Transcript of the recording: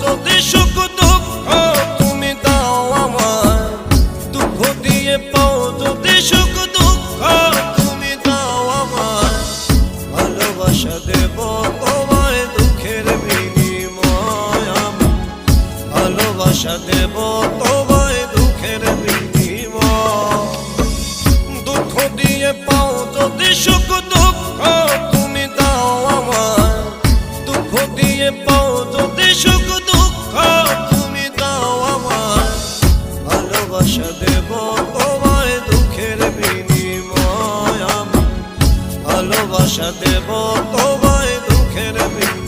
যদি সুখ দুঃখ তুমি দাও আমায়, দুঃখ দিয়ে পাও যদি সুখ দুঃখ তুমি দাও আমায়, ভালোবাসা দেব তোমায়, দুঃখের বিনিময় ভালোবাসা দেব তোমায়, দুঃখের বিনিময়। দুঃখ দিয়ে পাও যদি সুখ দুঃখ তুমি দাও আমায়, দুঃখ দিয়ে পাও যদি সুখ তুমি দাও আমার। ভালোবাসা দেব তোমায় দুঃখের বিনিময় আমি ভালোবাসা দেব তোমায় দুঃখের বিনিময়।